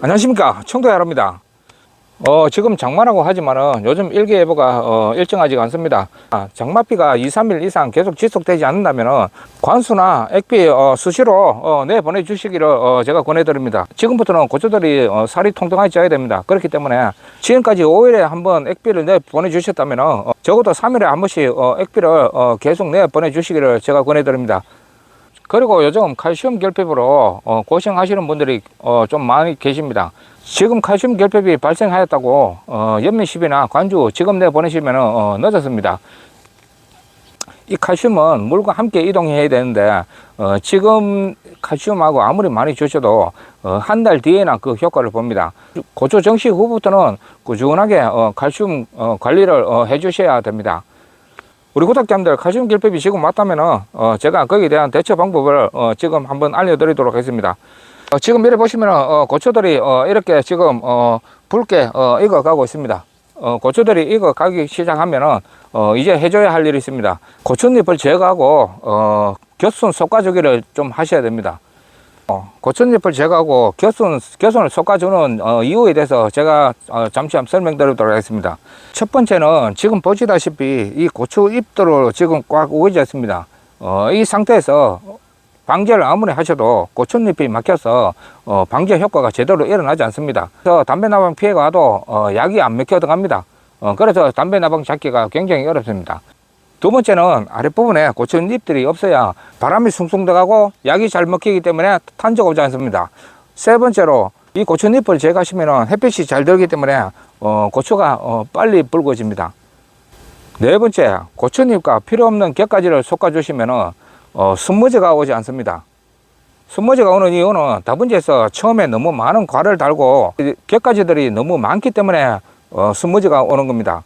안녕하십니까? 청도 야로입니다. 어, 지금 장마라고 하지만은 요즘 일기예보가 어, 일정하지가 않습니다. 아, 장마비가 2, 3일 이상 계속 지속되지 않는다면은 관수나 액비 어, 수시로 어, 내 보내 주시기를 어, 제가 권해드립니다. 지금부터는 고추들이 어, 살이 통통하게 쪄야 됩니다. 그렇기 때문에 지금까지 5일에 한 번 액비를 내 보내 주셨다면은 어, 적어도 3일에 한 번씩 어, 액비를 어, 계속 내 보내 주시기를 제가 권해드립니다 그리고 요즘 칼슘 결핍으로 어, 고생하시는 분들이 어, 좀 많이 계십니다. 지금 칼슘 결핍이 발생하였다고 어, 연민십이나 관주 지금 내 보내시면 어, 늦었습니다. 이 칼슘은 물과 함께 이동해야 되는데 어, 지금 칼슘하고 아무리 많이 주셔도 어, 한 달 뒤에나 그 효과를 봅니다. 고초 정식 후부터는 꾸준하게 어, 칼슘 어, 관리를 어, 해주셔야 됩니다. 우리 구독자님들 칼슘 결핍이 지금 왔다면은 어, 제가 거기에 대한 대처 방법을 어, 지금 한번 알려드리도록 하겠습니다. 어, 지금 이래 보시면은 어, 고추들이 어, 이렇게 지금 어, 붉게 어, 익어가고 있습니다. 어, 고추들이 익어가기 시작하면은 어, 이제 해줘야 할 일이 있습니다. 고추잎을 제거하고 어, 곁순 솎아주기를 좀 하셔야 됩니다. 어, 고추잎을 제거하고 곁순, 곁순을 솎아주는 어, 이유에 대해서 제가 어, 잠시 한번 설명드리도록 하겠습니다. 첫 번째는 지금 보시다시피 이 고추 잎들로 지금 꽉 오이지 않습니다. 어, 이 상태에서 방제를 아무리 하셔도 고추잎이 막혀서 어, 방제 효과가 제대로 일어나지 않습니다. 그래서 담배 나방 피해가 와도 어, 약이 안 먹혀 들어갑니다. 어, 그래서 담배 나방 잡기가 굉장히 어렵습니다. 두 번째는 아랫부분에 고추잎들이 없어야 바람이 숭숭 들어가고 약이 잘 먹히기 때문에 탄저가 오지 않습니다. 세 번째로 이 고추잎을 제거하시면 햇빛이 잘 들기 때문에 어, 고추가 어, 빨리 붉어집니다. 네 번째, 고추잎과 필요 없는 곁가지를 솎아주시면 어, 순무지가 오지 않습니다. 순무지가 오는 이유는 다분지에서 처음에 너무 많은 과를 달고 이 곁가지들이 너무 많기 때문에 어, 순무지가 오는 겁니다.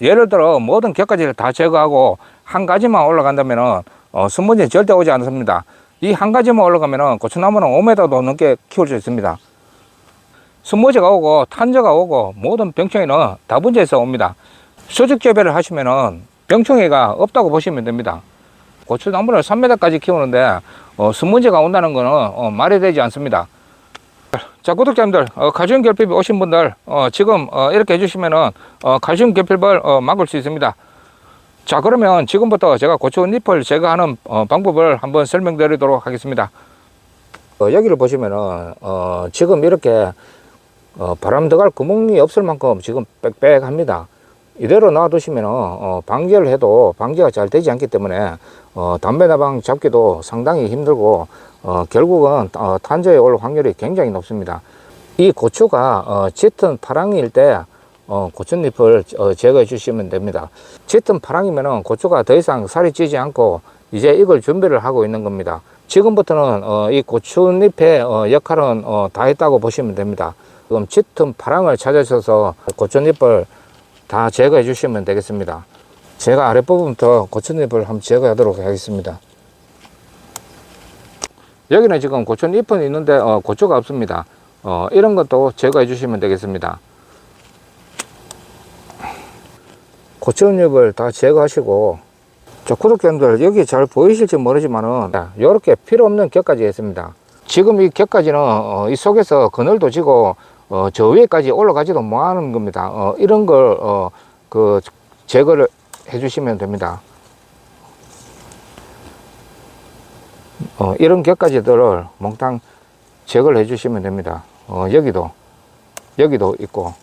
예를 들어 모든 곁가지를 다 제거하고 한 가지만 올라간다면 어, 순무지는 절대 오지 않습니다. 이 한 가지만 올라가면 고추나무는 5m도 넘게 키울 수 있습니다. 순무지가 오고 탄저가 오고 모든 병충해는 다분지에서 옵니다. 수직 재배를 하시면은 병충해가 없다고 보시면 됩니다. 고추나무를 3m까지 키우는데 어, 순무지가 온다는 거는 어, 말이 되지 않습니다. 자 구독자님들 어, 칼슘 결핍이 오신 분들 어, 지금 어, 이렇게 해주시면은 어, 칼슘 결핍을 어, 막을 수 있습니다. 자 그러면 지금부터 제가 고추잎을 제거하는 어, 방법을 한번 설명드리도록 하겠습니다. 어, 여기를 보시면은 어, 지금 이렇게 어, 바람 들어갈 구멍이 없을 만큼 지금 빽빽합니다. 이대로 놔두시면은 어, 방제를 해도 방제가 잘 되지 않기 때문에 어, 담배 나방 잡기도 상당히 힘들고 어, 결국은 어, 탄저에 올 확률이 굉장히 높습니다. 이 고추가 어, 짙은 파랑일 때 어, 고추잎을 어, 제거해 주시면 됩니다. 짙은 파랑이면은 고추가 더 이상 살이 찌지 않고 이제 익을 준비를 하고 있는 겁니다. 지금부터는 어, 이 고추잎의 어, 역할은 어, 다 했다고 보시면 됩니다. 지금 짙은 파랑을 찾으셔서 고추잎을 다 제거해 주시면 되겠습니다. 제가 아랫부분부터 고추잎을 한번 제거하도록 하겠습니다. 여기는 지금 고추잎은 있는데 어, 고추가 없습니다. 어, 이런 것도 제거해 주시면 되겠습니다. 고추잎을 다 제거하시고 저 구독자님들 여기 잘 보이실지 모르지만은 이렇게 필요 없는 격까지 했습니다. 지금 이 격까지는 어, 이 속에서 그늘도 지고 어, 저 위에까지 올라가지도 못하는 겁니다. 어, 이런 걸 어, 그 제거를 해주시면 됩니다. 어, 이런 격까지들을 몽땅 제거를 해주시면 됩니다. 어, 여기도 여기도 있고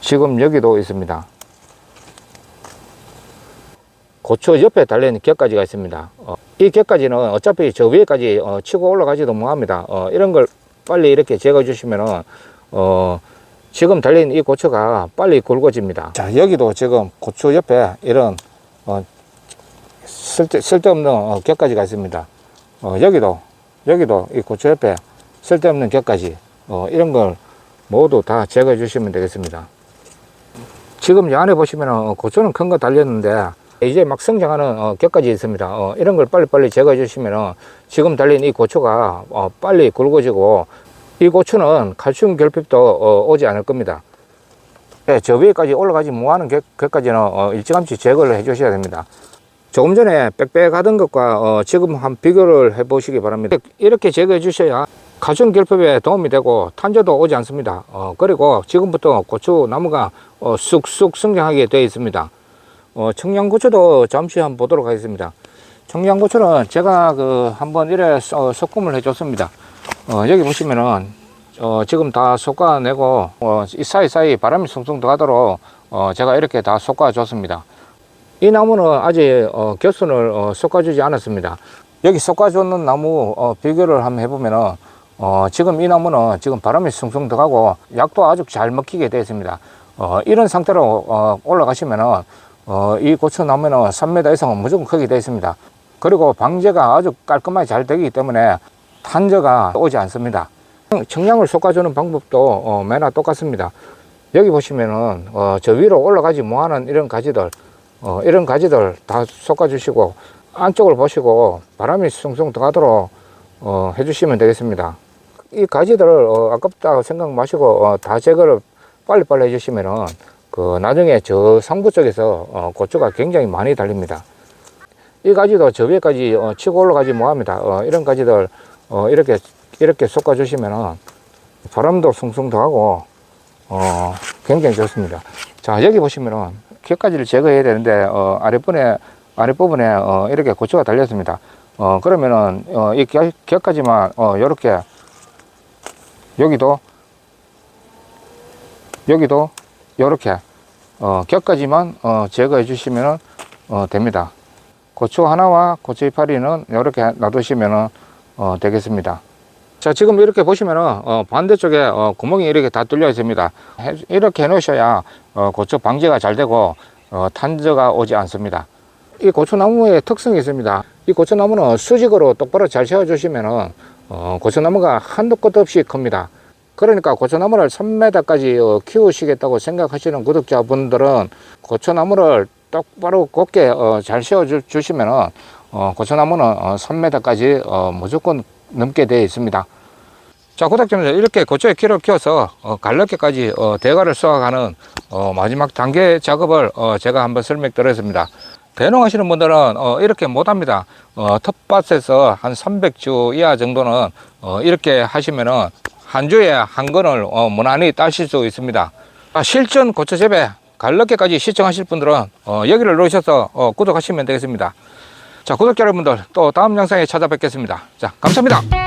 지금 여기도 있습니다. 고추 옆에 달려있는 격가지가 있습니다. 어, 이 격가지는 어차피 저 위에까지 어, 치고 올라가지도 못합니다. 어, 이런 걸 빨리 이렇게 제거해 주시면은 어, 지금 달린 이 고추가 빨리 굵어집니다. 자 여기도 지금 고추 옆에 이런 어, 쓸데, 쓸데없는 어, 격가지가 있습니다. 어, 여기도 여기도 이 고추 옆에 쓸데없는 격가지 어, 이런 걸 모두 다 제거해 주시면 되겠습니다. 지금 이 안에 보시면 은 고추는 큰 거 달렸는데 이제 막 성장하는 어, 격까지 있습니다. 어, 이런 걸 빨리빨리 제거해 주시면 지금 달린 이 고추가 어, 빨리 굵어지고 이 고추는 칼슘 결핍도 어, 오지 않을 겁니다. 네, 저 위에까지 올라가지 못하는 격, 격까지는 어, 일찌감치 제거를 해 주셔야 됩니다. 조금 전에 빽빽하던 것과 어, 지금 한 비교를 해 보시기 바랍니다. 이렇게 제거해 주셔야 가정 결핍에 도움이 되고 탄저도 오지 않습니다. 어, 그리고 지금부터 고추 나무가 어, 쑥쑥 성장하게 되어 있습니다. 어, 청양고추도 잠시 한번 보도록 하겠습니다. 청양고추는 제가 그 한번 이래 어, 소금을 해줬습니다. 어, 여기 보시면은 어, 지금 다 솎아내고 어, 이 사이사이 바람이 숭숭 들어가도록 어, 제가 이렇게 다 솎아줬습니다. 이 나무는 아직 어, 겨순을 어, 솎아주지 않았습니다. 여기 솎아주는 나무 어, 비교를 한번 해보면은 어, 지금 이 나무는 지금 바람이 숭숭 들어가고 약도 아주 잘 먹히게 되어 있습니다. 어, 이런 상태로 어, 올라가시면은 어, 이 고추나무는 3m 이상은 무조건 크게 되어 있습니다. 그리고 방제가 아주 깔끔하게 잘 되기 때문에 탄저가 오지 않습니다. 청량을 솎아주는 방법도 어, 매나 똑같습니다. 여기 보시면은 어, 저 위로 올라가지 못하는 이런 가지들 어, 이런 가지들 다 솎아주시고 안쪽을 보시고 바람이 숭숭 들어가도록 어, 해주시면 되겠습니다. 이 가지들을 어, 아깝다고 생각 마시고 어, 다 제거를 빨리빨리 해주시면은 그 나중에 저 상부 쪽에서 어, 고추가 굉장히 많이 달립니다. 이 가지도 저 위에까지 어, 치고 올라가지 못합니다. 어, 이런 가지들 어, 이렇게 이렇게 솎아 주시면은 바람도 숭숭 들어가고 어, 굉장히 좋습니다. 자 여기 보시면은 곁가지를 제거해야 되는데 어, 아랫부분에 아랫부분에 어, 이렇게 고추가 달렸습니다. 어, 그러면은 어, 이 곁- 곁가지만 어, 이렇게 여기도 여기도 이렇게 어, 곁까지만 어, 제거해 주시면 어, 됩니다. 고추 하나와 고추 이파리는 이렇게 놔두시면 어, 되겠습니다. 자 지금 이렇게 보시면은 어, 반대쪽에 어, 구멍이 이렇게 다 뚫려 있습니다. 해- 이렇게 해 놓으셔야 어, 고추 방제가 잘 되고 어, 탄저가 오지 않습니다. 이 고추나무의 특성이 있습니다. 이 고추나무는 수직으로 똑바로 잘 세워 주시면은 어, 고추나무가 한도 끝도 없이 큽니다. 그러니까 고추나무를 3m까지 어, 키우시겠다고 생각하시는 구독자분들은 고추나무를 똑바로 곱게 어, 잘 세워 주, 주시면은 어, 고추나무는 어, 3m까지 어, 무조건 넘게 되어 있습니다. 자, 구독자님들 이렇게 고추의 키를 키워서 어, 갈라게까지 어, 대가를 어, 마지막 단계 작업을 어, 제가 한번 설명드렸습니다. 대농하시는 분들은 어, 이렇게 못합니다. 어, 텃밭에서 한 300주 이하 정도는 어, 이렇게 하시면은 한 주에 한 건을 어, 무난히 따실 수 있습니다. 아, 실전 고추 재배 갈라게까지 시청하실 분들은 어, 여기를 누르셔서 어, 구독하시면 되겠습니다. 자, 구독자 여러분들 또 다음 영상에 찾아뵙겠습니다. 자, 감사합니다.